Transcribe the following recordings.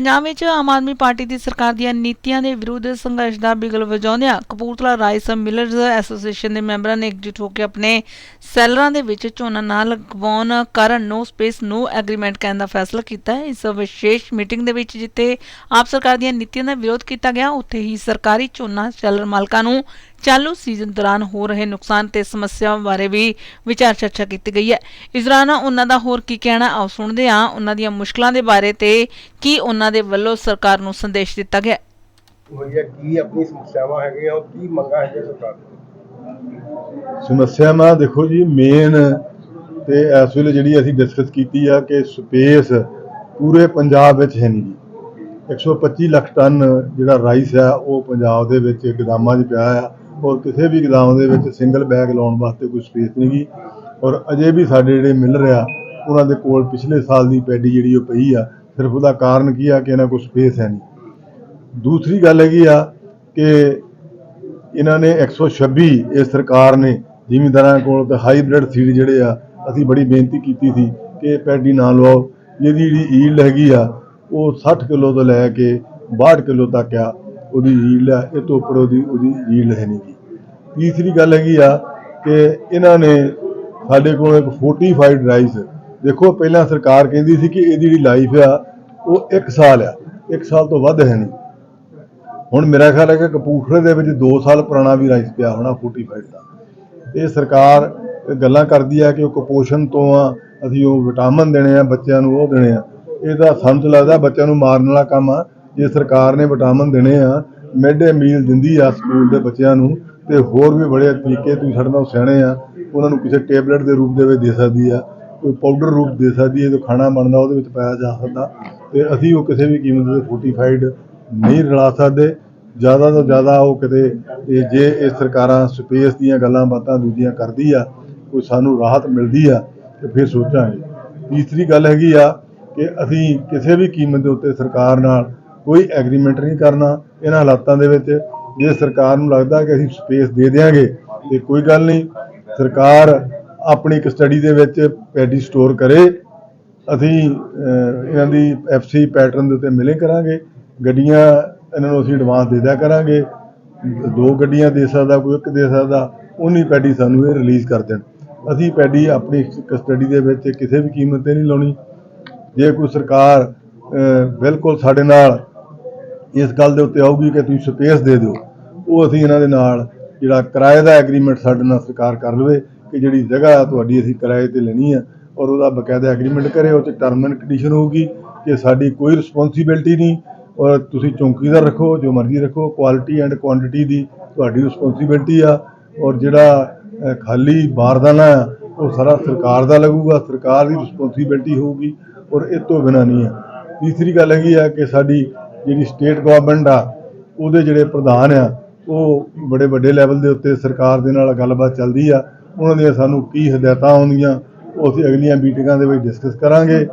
ਪੰਜਾਬ ਵਿੱਚ ਆਮ ਆਦਮੀ ਪਾਰਟੀ ਦੀ ਸਰਕਾਰ ਦੀਆਂ ਨੀਤੀਆਂ ਦੇ ਵਿਰੁੱਧ ਸੰਘਰਸ਼ ਦਾ ਬਿਗਲ ਵਜਾਉਂਦਿਆਂ ਕਪੂਰਥਲਾ ਰਾਈਸ ਮਿਲਰਜ਼ ਐਸੋਸੀਏਸ਼ਨ ਦੇ ਮੈਂਬਰਾਂ ਨੇ ਇਕਜੁੱਟ ਹੋ ਕੇ ਆਪਣੇ ਸੈਲਰਾਂ ਦੇ ਵਿੱਚ ਝੋਨਾ ਨਾ ਲਗਵਾਉਣ ਕਾਰਨ ਨੋ ਸਪੇਸ, ਨੋ ਐਗਰੀਮੈਂਟ ਕਹਿਣ ਦਾ ਫੈਸਲਾ ਕੀਤਾ ਹੈ। ਇਸ ਵਿਸ਼ੇਸ਼ ਮੀਟਿੰਗ ਦੇ ਵਿੱਚ ਜਿੱਥੇ ਆਪ ਸਰਕਾਰ ਦੀਆਂ ਨੀਤੀਆਂ ਦਾ ਵਿਰੋਧ ਕੀਤਾ ਗਿਆ, ਉੱਥੇ ਹੀ ਸਰਕਾਰੀ ਝੋਨਾ ਸੈਲਰ ਮਾਲਕਾਂ ਨੂੰ ਚਾਲੂ ਸੀਜ਼ਨ ਦੌਰਾਨ ਹੋ ਰਹੇ ਨੁਕਸਾਨ ਤੇ ਸਮੱਸਿਆਵਾਂ ਬਾਰੇ ਵੀ ਵਿਚਾਰ ਚਰਚਾ ਕੀਤੀ ਗਈ ਹੈ। ਇਸ ਦੌਰਾਨ ਉਹਨਾਂ ਦਾ ਹੋਰ ਕੀ ਕਹਿਣਾ ਆਓ ਸੁਣਦੇ ਹਾਂ ਉਹਨਾਂ ਦੀਆਂ ਮੁਸ਼ਕਲਾਂ ਦੇ ਬਾਰੇ ਤੇ ਕੀ ਉਹਨਾਂ ਦੇ ਵੱਲੋਂ ਸਰਕਾਰ ਨੂੰ ਸੰਦੇਸ਼ ਦਿੱਤਾ ਗਿਆ। ਭਈਆ ਕੀ ਆਪਣੀ ਸਮੱਸਿਆਵਾਂ ਹੈਗੀਆਂ ਔਰ ਕੀ ਮੰਗਾਂ ਹੈਗੀਆਂ ਸਰਕਾਰ ਦੀਆਂ ਸਮੱਸਿਆਵਾਂ ਦੇਖੋ ਜੀ ਮੇਨ ਤੇ ਇਸ ਵੇਲੇ ਜਿਹੜੀ ਅਸੀਂ ਡਿਸਕਸ ਕੀਤੀ ਆ ਕਿ ਸਪੇਸ ਪੂਰੇ ਪੰਜਾਬ ਵਿੱਚ ਹੈ ਨਹੀਂ ਜੀ। 125 ਲੱਖ ਟਨ ਜਿਹੜਾ ਰਾਈਸ ਆ ਉਹ ਪੰਜਾਬ ਦੇ ਵਿੱਚ ਗੋਦਾਮਾਂ 'ਚ ਪਿਆ ਆ। ਔਰ ਕਿਸੇ ਵੀ ਗੋਦਾਮ ਦੇ ਵਿੱਚ ਸਿੰਗਲ ਬੈਗ ਲਾਉਣ ਵਾਸਤੇ ਕੋਈ ਸਪੇਸ ਨਹੀਂ ਗੀ। ਔਰ ਅਜੇ ਵੀ ਸਾਡੇ ਜਿਹੜੇ ਮਿਲਰ ਆ ਉਹਨਾਂ ਦੇ ਕੋਲ ਪਿਛਲੇ ਸਾਲ ਦੀ ਪੈਡੀ ਜਿਹੜੀ ਉਹ ਪਈ ਆ, ਸਿਰਫ ਉਹਦਾ ਕਾਰਨ ਕੀ ਆ ਕਿ ਇਹਨਾਂ ਕੋਲ ਸਪੇਸ ਹੈ ਨਹੀਂ ਦੂਸਰੀ ਗੱਲ ਹੈਗੀ ਆ ਕਿ ਇਹਨਾਂ ਨੇ 126 ਇਹ ਸਰਕਾਰ ਨੇ ਜ਼ਿਮੀਂਦਾਰਾਂ ਕੋਲ ਤੇ ਹਾਈਬ੍ਰਿਡ ਸੀਡ ਜਿਹੜੇ ਆ, ਅਸੀਂ ਬੜੀ ਬੇਨਤੀ ਕੀਤੀ ਸੀ ਕਿ ਇਹ ਪੈਡੀ ਨਾ ਲਵਾਓ। ਇਹਦੀ ਜਿਹੜੀ ਈਲਡ ਹੈਗੀ ਆ, ਉਹ 60 ਕਿਲੋ ਤੋਂ ਲੈ ਕੇ 62 ਕਿਲੋ ਤੱਕ ਆ। ਉਹਦੀ ਈਲਡ ਆ ਇਹ ਤੋਂ ਉੱਪਰ ਉਹਦੀ ਉਹਦੀ ਈਲਡ ਹੈ ਨਹੀਂ ਗੀ। ਤੀਸਰੀ ਗੱਲ ਹੈਗੀ ਆ ਕਿ ਇਹਨਾਂ ਨੇ ਸਾਡੇ ਕੋਲ ਇੱਕ ਫੋਰਟੀਫਾਈਡ ਰਾਈਸ ਦੇਖੋ, ਪਹਿਲਾਂ ਸਰਕਾਰ ਕਹਿੰਦੀ ਸੀ ਕਿ ਇਹਦੀ ਜਿਹੜੀ ਲਾਈਫ ਆ, ਉਹ 1 ਸਾਲ ਆ। 1 ਸਾਲ ਤੋਂ ਵੱਧ ਹੈ ਨਹੀਂ ਹੁਣ ਮੇਰਾ ਖਿਆਲ ਹੈ ਕਿ ਕਪੂਰਥਲੇ ਦੇ ਵਿੱਚ 2 ਸਾਲ ਪੁਰਾਣਾ ਵੀ ਰਾਈਸ ਪਿਆ ਹੋਣਾ 45 ਦਾ। ਇਹ ਸਰਕਾਰ ਗੱਲਾਂ ਕਰਦੀ ਆ ਕਿ ਉਹ ਕੁਪੋਸ਼ਣ ਤੋਂ ਆ, ਅਸੀਂ ਉਹ ਵਿਟਾਮਿਨ ਦੇਣੇ ਆ, ਬੱਚਿਆਂ ਨੂੰ ਉਹ ਦੇਣੇ ਆ। ਇਹਦਾ ਸਾਨੂੰ ਤਾਂ ਲੱਗਦਾ ਬੱਚਿਆਂ ਨੂੰ ਮਾਰਨ ਵਾਲਾ ਕੰਮ ਆ। ਜੇ ਸਰਕਾਰ ਨੇ ਵਿਟਾਮਿਨ ਦੇਣੇ ਆ ਮਿਡ ਡੇ ਮੀਲ ਦਿੰਦੀ ਆ ਸਕੂਲ ਦੇ ਬੱਚਿਆਂ ਨੂੰ, ਤੇ ਹੋਰ ਵੀ ਬੜੇ ਤਰੀਕੇ ਤੁਸੀਂ ਸਾਡੇ ਨਾਲ ਸਿਆਣੇ ਆ, ਉਹਨਾਂ ਨੂੰ ਕਿਸੇ ਟੇਬਲੇਟ ਦੇ ਰੂਪ ਦੇ ਵਿੱਚ ਦੇ ਸਕਦੀ ਆ, ਕੋਈ ਪਾਊਡਰ ਰੂਪ ਦੇ ਸਕਦੀ ਹੈ ਜੋ ਖਾਣਾ ਬਣਦਾ ਉਹਦੇ ਵਿੱਚ ਪਾਇਆ ਜਾ ਸਕਦਾ, ਤੇ ਅਸੀਂ ਉਹ ਕਿਸੇ ਵੀ ਕੀਮਤ ਦੇ ਫੋਰਟੀਫਾਈਡ ਨਹੀਂ ਰਲਾ ਸਕਦੇ। ਜ਼ਿਆਦਾ ਤੋਂ ਜ਼ਿਆਦਾ ਉਹ ਕਿਤੇ ਇਹ ਜੇ ਇਹ ਸਰਕਾਰਾਂ ਸਪੇਸ ਦੀਆਂ ਗੱਲਾਂ ਬਾਤਾਂ ਦੂਜੀਆਂ ਕਰਦੀ ਆ, ਕੋਈ ਸਾਨੂੰ ਰਾਹਤ ਮਿਲਦੀ ਆ, ਤੇ ਫਿਰ ਸੋਚਾਂਗੇ। ਤੀਸਰੀ ਗੱਲ ਹੈਗੀ ਆ ਕਿ ਅਸੀਂ ਕਿਸੇ ਵੀ ਕੀਮਤ ਦੇ ਉੱਤੇ ਸਰਕਾਰ ਨਾਲ ਕੋਈ ਐਗਰੀਮੈਂਟ ਨਹੀਂ ਕਰਨਾ ਇਹਨਾਂ ਹਾਲਾਤਾਂ ਦੇ ਵਿੱਚ। ਜੇ ਸਰਕਾਰ ਨੂੰ ਲੱਗਦਾ ਕਿ ਅਸੀਂ ਸਪੇਸ ਦੇ ਦੇਵਾਂਗੇ ਤੇ ਕੋਈ ਗੱਲ ਨਹੀਂ। ਸਰਕਾਰ ਆਪਣੀ ਕਸਟਡੀ ਦੇ ਵਿੱਚ ਪੈਡੀ ਸਟੋਰ ਕਰੇ। ਅਸੀਂ ਇਹਨਾਂ ਦੀ ਐਫਸੀ ਪੈਟਰਨ ਦੇ ਉੱਤੇ ਮਿਲੇ ਕਰਾਂਗੇ। ਗੱਡੀਆਂ ਇਹਨਾਂ ਨੂੰ ਅਸੀਂ ਐਡਵਾਂਸ ਦੇ ਦਿਆ ਕਰਾਂਗੇ। ਦੋ ਗੱਡੀਆਂ ਦੇ ਸਕਦਾ, ਕੋਈ ਇੱਕ ਦੇ ਸਕਦਾ ਉਨੀ ਪੈਡੀ ਸਾਨੂੰ ਇਹ ਰਿਲੀਜ਼ ਕਰ ਦੇਣ। ਅਸੀਂ ਪੈਡੀ ਆਪਣੀ ਕਸਟਡੀ ਦੇ ਵਿੱਚ ਕਿਸੇ ਵੀ ਕੀਮਤ ਤੇ ਨਹੀਂ ਲਾਉਣੀ। ਜੇ ਕੋਈ ਸਰਕਾਰ ਬਿਲਕੁਲ ਸਾਡੇ ਨਾਲ ਇਸ ਗੱਲ ਦੇ ਉੱਤੇ ਆਊਗੀ ਕਿ ਤੁਸੀਂ ਸਪੇਸ ਦੇ ਦਿਓ। ਉਹ ਅਸੀਂ ਇਹਨਾਂ ਦੇ ਨਾਲ ਜਿਹੜਾ ਕਿਰਾਏ ਦਾ ਐਗਰੀਮੈਂਟ ਸਾਡੇ ਨਾਲ ਸਰਕਾਰ ਕਰ ਲਵੇ ਕਿ ਜਿਹੜੀ ਜਗ੍ਹਾ ਆ ਤੁਹਾਡੀ ਅਸੀਂ ਕਿਰਾਏ ਤੇ ਲੈਣੀ ਆ ਔਰ ਉਹਦਾ ਬਕਾਇਦਾ ਐਗਰੀਮੈਂਟ ਕਰੇ, ਉਹ 'ਚ ਟਰਮ ਐਂਡ ਕੰਡੀਸ਼ਨ ਹੋਊਗੀ ਕਿ ਸਾਡੀ ਕੋਈ ਰਿਸਪੌਂਸਿਬਿਲਟੀ ਨਹੀਂ ਔਰ ਤੁਸੀਂ ਚੌਂਕੀਦਾਰ ਰੱਖੋ, ਜੋ ਮਰਜ਼ੀ ਰੱਖੋ ਕੁਆਲਿਟੀ ਐਂਡ ਕੁਆਂਟੀਟੀ ਦੀ ਤੁਹਾਡੀ ਰਿਸਪੌਂਸਿਬਿਲਟੀ ਆ ਔਰ ਜਿਹੜਾ ਖਾਲੀ ਬਾਰਦਾਨਾ ਆ, ਉਹ ਸਾਰਾ ਸਰਕਾਰ ਦਾ ਲੱਗੂਗਾ, ਸਰਕਾਰ ਦੀ ਰਿਸਪੌਂਸਿਬਿਲਟੀ ਹੋਊਗੀ ਔਰ ਇਹ ਤੋਂ ਬਿਨਾਂ ਨਹੀਂ ਆ। ਤੀਸਰੀ ਗੱਲ ਹੈਗੀ ਆ ਕਿ ਸਾਡੀ ਜਿਹੜੀ ਸਟੇਟ ਗਵਰਨਮੈਂਟ ਆ, ਉਹਦੇ ਜਿਹੜੇ ਪ੍ਰਧਾਨ ਆ, ਉਹ ਬੜੇ ਵੱਡੇ ਲੈਵਲ ਦੇ ਉੱਤੇ ਸਰਕਾਰ ਦੇ ਨਾਲ ਗੱਲਬਾਤ ਚੱਲਦੀ ਆ। ਉਹਨਾਂ ਦੀਆਂ ਸਾਨੂੰ ਕੀ ਹਦਾਇਤਾਂ ਆਉਂਦੀਆਂ, ਉਹ ਅਸੀਂ ਅਗਲੀਆਂ ਮੀਟਿੰਗਾਂ ਦੇ ਵਿੱਚ ਡਿਸਕਸ ਕਰਾਂਗੇ।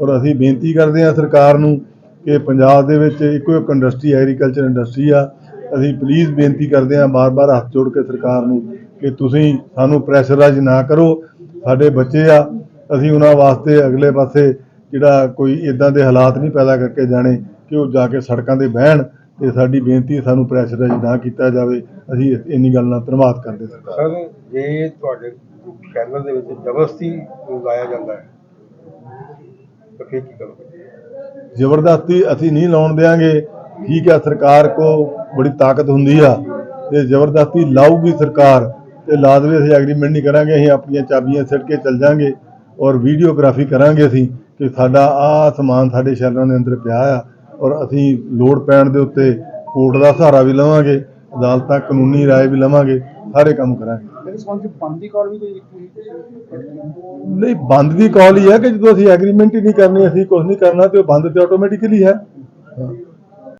ਔਰ ਅਸੀਂ ਬੇਨਤੀ ਕਰਦੇ ਹਾਂ ਸਰਕਾਰ ਨੂੰ ਕਿ ਪੰਜਾਬ ਦੇ ਵਿੱਚ ਇੱਕੋ ਇੱਕ ਇੰਡਸਟਰੀ ਐਗਰੀਕਲਚਰ ਇੰਡਸਟਰੀ ਆ। ਅਸੀਂ ਪਲੀਜ਼ ਬੇਨਤੀ ਕਰਦੇ ਹਾਂ ਬਾਰ-ਬਾਰ ਹੱਥ ਜੋੜ ਕੇ ਸਰਕਾਰ ਨੂੰ ਕਿ ਤੁਸੀਂ ਸਾਨੂੰ ਪ੍ਰੈਸ਼ਰਾਈਜ਼ ਨਾ ਕਰੋ। ਸਾਡੇ ਬੱਚੇ ਆ, ਅਸੀਂ ਉਹਨਾਂ ਵਾਸਤੇ ਅਗਲੇ ਪਾਸੇ ਜਿਹੜਾ ਕੋਈ ਇਦਾਂ ਦੇ ਹਾਲਾਤ ਨਹੀਂ ਪੈਦਾ ਕਰਕੇ ਜਾਣੇ ਕਿ ਉਹ ਜਾ ਕੇ ਸੜਕਾਂ ਤੇ ਬਹਿਣ ਤੇ ਸਾਡੀ ਬੇਨਤੀ ਹੈ ਸਾਨੂੰ ਪ੍ਰੈਸ਼ਰਾਈਜ਼ ਨਾ ਕੀਤਾ ਜਾਵੇ। ਅਸੀਂ ਇੰਨੀ ਗੱਲ ਨਾਲ ਧੰਨਵਾਦ ਕਰਦੇ ਸਰਕਾਰ। ਸਰ ਜੇ ਤੁਹਾਡੇ ਚੈਨਲ ਦੇ ਵਿੱਚ ਜ਼ਬਰਦਸਤੀ ਲਾਇਆ ਜਾਂਦਾ ਹੈ ਤਾਂ ਫਿਰ ਕੀ ਕਰੋਗੇ? ਜ਼ਬਰਦਸਤੀ ਅਸੀਂ ਨਹੀਂ ਲਾਉਣ ਦੇਾਂਗੇ ਠੀਕ ਹੈ ਸਰਕਾਰ ਕੋ ਬੜੀ ਤਾਕਤ ਹੁੰਦੀ ਆ ਤੇ ਜ਼ਬਰਦਸਤੀ ਲਾਊਗੀ ਸਰਕਾਰ ਤੇ ਲਾ ਦੇਵੇ ਅਸੀਂ ਐਗਰੀਮੈਂਟ ਨਹੀਂ ਕਰਾਂਗੇ। ਅਸੀਂ ਆਪਣੀਆਂ ਚਾਬੀਆਂ ਸਿੱਟ ਕੇ ਚੱਲ ਜਾਾਂਗੇ ਔਰ ਵੀਡੀਓਗ੍ਰਾਫੀ ਕਰਾਂਗੇ ਅਸੀਂ ਕਿ ਸਾਡਾ ਆਹ ਸਮਾਨ ਸਾਡੇ ਸ਼ਹਿਰਾਂ ਦੇ ਅੰਦਰ ਪਿਆ ਆ। ਔਰ ਅਸੀਂ ਲੋਡ ਪੈਣ ਦੇ ਉੱਤੇ ਕੋਰਟ ਦਾ ਸਹਾਰਾ ਵੀ ਲਵਾਂਗੇ ਅਦਾਲਤਾਂ ਕਾਨੂੰਨੀ ਰਾਏ ਵੀ ਲਵਾਂਗੇ ਸਾਰੇ ਕੰਮ ਕਰਾਂਗੇ। ਨਹੀਂ ਬੰਦ ਦੀ ਕਾਲ ਹੀ ਹੈ ਕਿ ਜਦੋਂ ਅਸੀਂ ਐਗਰੀਮੈਂਟ ਹੀ ਨਹੀਂ ਕਰਨੀ ਅਸੀਂ ਕੁਝ ਨਹੀਂ ਕਰਨਾ ਤੇ ਉਹ ਬੰਦ ਤੇ ਆਟੋਮੈਟਿਕਲੀ ਹੈ। ਹਾਂ।